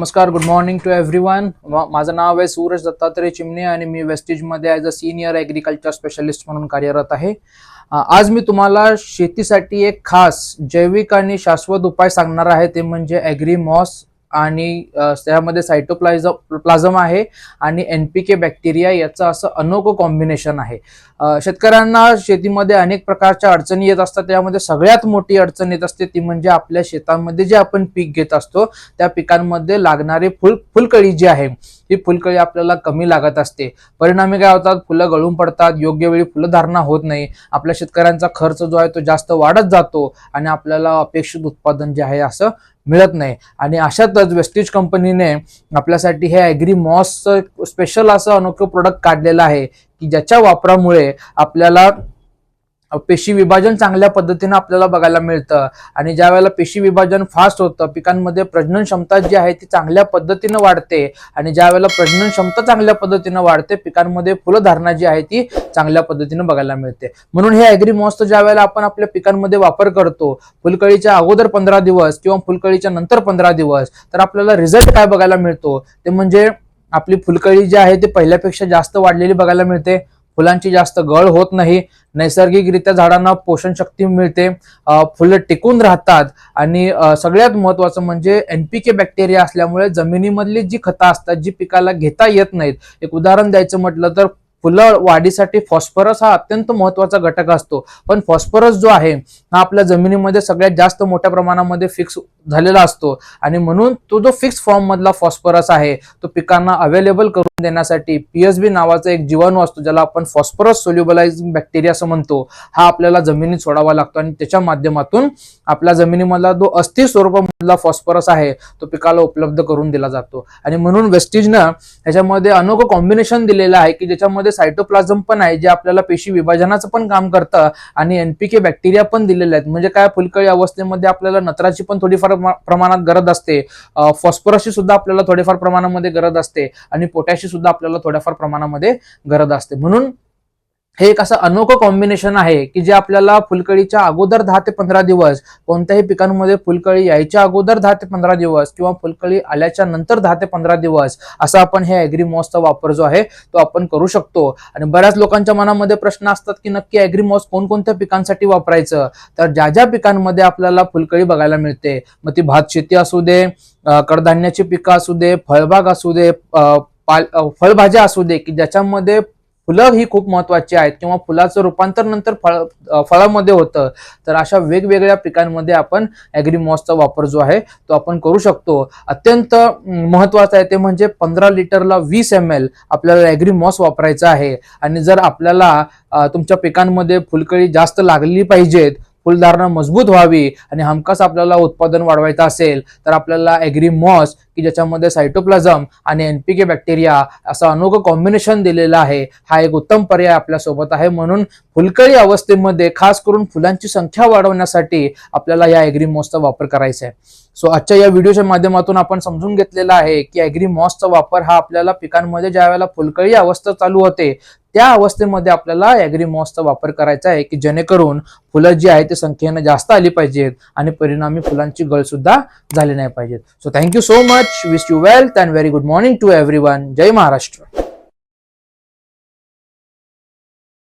नमस्कार good morning to everyone माझं नाव आहे सूरज दत्तात्रय चिमणे आणि मी वेस्टेजमध्ये as a senior agriculture specialist म्हणून कार्यरत आहे. आज मी तुम्हाला शेतीसाठी एक खास जैविक आणि शाश्वत उपाय सांगणार आहे. ते म्हणजे ॲग्रीमॉस आणि त्यामध्ये सायटोप्लाझम प्लाझम आहे आणि एन पी के बॅक्टेरिया याचं असं अनोखं कॉम्बिनेशन आहे. शेतकऱ्यांना शेतीमध्ये अनेक प्रकारच्या अडचणी येत असतात. त्यामध्ये सगळ्यात मोठी अडचण येत असते ती म्हणजे आपल्या शेतामध्ये जे आपण पीक घेत असतो त्या पिकांमध्ये लागणारी फुल फुलकळी जी आहे ही फुलकळी आपल्याला कमी लागत असते. परिणामी काय होतात? फुलं गळून पडतात. योग्य वेळी फुलं धारणा होत नाही. आपल्या शेतकऱ्यांचा खर्च जो आहे तो जास्त वाढत जातो आणि आपल्याला अपेक्षित उत्पादन जे आहे असं मिळत नाही. आणि अशातच वेस्टेज कंपनीने आपल्यासाठी हे ॲग्री मॉसचं स्पेशल असं अनोखं प्रोडक्ट काढलेलं आहे की ज्याच्या वापरामुळे आपल्याला पेशी विभाजन चांगल्या पद्धतीनं आपल्याला बघायला मिळतं. आणि ज्या वेळेला पेशी विभाजन फास्ट होतं पिकांमध्ये प्रजनन क्षमता जी आहे ती चांगल्या पद्धतीनं वाढते. आणि ज्या वेळेला प्रजनन क्षमता चांगल्या पद्धतीनं वाढते पिकांमध्ये फुलधारणा जी आहे ती चांगल्या पद्धतीनं बघायला मिळते. म्हणून हे ॲग्रीमॉसचं ज्या वेळेला आपण आपल्या पिकांमध्ये वापर करतो फुलकळीच्या अगोदर पंधरा दिवस किंवा फुलकळीच्या नंतर पंधरा दिवस तर आपल्याला रिझल्ट काय बघायला मिळतो? ते म्हणजे आपली फुलकळी जी आहे ती पहिल्यापेक्षा जास्त वाढलेली बघायला मिळते. फुलांची जास्त गळ होत नाही. नैसर्गिकरित्या झाडांना पोषण शक्ती मिळते फुलं टिकून राहतात. आणि सगळ्यात महत्वाचं म्हणजे एनपीके बॅक्टेरिया असल्यामुळे जमिनीमधली जी खतं असतात जी पिकाला घेता येत नाहीत. एक उदाहरण द्यायचं म्हटलं तर फुलं वाढीसाठी फॉस्फरस हा अत्यंत महत्त्वाचा घटक असतो. पण फॉस्फरस जो आहे हा आपल्या जमिनीमध्ये सगळ्यात जास्त मोठ्या प्रमाणामध्ये फिक्स झालेला असतो. आणि म्हणून तो जो फिक्स फॉर्म मधला फॉस्फरस आहे तो पिकांना अवेलेबल करून देण्यासाठी पीएसबी नावाचा एक जीवाणू असतो ज्याला आपण फॉस्फरस सोल्युबलाइझिंग बॅक्टेरिया असं म्हणतो. हा आपल्याला जमिनीत सोडावा लागतो आणि त्याच्या माध्यमातून आपल्या जमिनीमधला जो अस्थिर स्वरूपामधला फॉस्फरस आहे तो पिकाला उपलब्ध करून दिला जातो. आणि म्हणून वेस्टीजनं ह्याच्यामध्ये अनोखं कॉम्बिनेशन दिलेलं आहे की ज्याच्यामध्ये सायटोप्लाझम पण आहे जे आपल्याला पेशी विभाजनाचं पण काम करतं आणि एनपीके बॅक्टेरिया पण दिलेले आहेत. म्हणजे काय फुलकळी अवस्थेमध्ये आपल्याला नत्राची पण थोडीफार प्रमाणात गरज असते. फॉस्फरसची सुद्धा आपल्याला थोडीफार प्रमाणामध्ये गरज असते. आणि पोटॅशियम सुद्धा आपल्याला थोड्याफार प्रमाणामध्ये गरज असते. म्हणून हे एक असं अनोखं कॉम्बिनेशन आहे की जे आपल्याला फुलकळीच्या अगोदर दहा ते पंधरा दिवस कोणत्याही पिकांमध्ये फुलकळी यायच्या अगोदर दहा ते पंधरा दिवस किंवा फुलकळी आल्याच्यानंतर दहा ते पंधरा दिवस असा आपण हे अॅग्रीमॉसचा वापर जो आहे तो आपण करू शकतो. आणि बऱ्याच लोकांच्या मनामध्ये प्रश्न असतात की नक्की अॅग्रीमॉस कोणकोणत्या पिकांसाठी वापरायचं? तर ज्या ज्या पिकांमध्ये आपल्याला फुलकळी बघायला मिळते मग ती भात शेती असू दे कडधान्याची पिकं असू दे फळबाग असू दे पाल फळभाज्या असू दे की ज्याच्यामध्ये फुलं ही खूप महत्वाची आहेत किंवा फुलाचं रूपांतर नंतर फळ फळामध्ये होतं तर अशा वेगवेगळ्या पिकांमध्ये आपण ॲग्रीमॉसचा वापर जो आहे तो आपण करू शकतो. अत्यंत महत्वाचं आहे ते म्हणजे पंधरा लिटरला वीस एम एल आपल्याला ॲग्रीमॉस वापरायचं आहे. आणि जर आपल्याला तुमच्या पिकांमध्ये फुलकळी जास्त लागली पाहिजेत फुलधारणा मजबूत व्हावी आणि हमखास आपल्याला उत्पादन वाढवायचं असेल तर आपल्याला ॲग्रीमॉस की ज्याच्यामध्ये सायटोप्लाझम आणि एनपीके बॅक्टेरिया असं अनोखं कॉम्बिनेशन दिलेलं आहे हा एक उत्तम पर्याय आपल्यासोबत आहे. म्हणून फुलकळी अवस्थेमध्ये खास करून फुलांची संख्या वाढवण्यासाठी आपल्याला या ॲग्रीमॉसचा वापर करायचा आहे. सो आजच्या या व्हिडिओच्या माध्यमातून आपण समजून घेतलेलं आहे की ॲग्रीमॉसचा वापर हा आपल्याला पिकांमध्ये ज्या वेळेला फुलकळी अवस्था चालू होते त्या अवस्थेमध्ये आपल्याला ॲग्रीमॉसचा वापर करायचा आहे की जेणेकरून फुलं जी आहे ती संख्येनं जास्त आली पाहिजेत आणि परिणामी फुलांची गळ सुद्धा झाली नाही पाहिजेत. So thank you so much wish you wealth and very good morning to everyone Jai Maharashtra.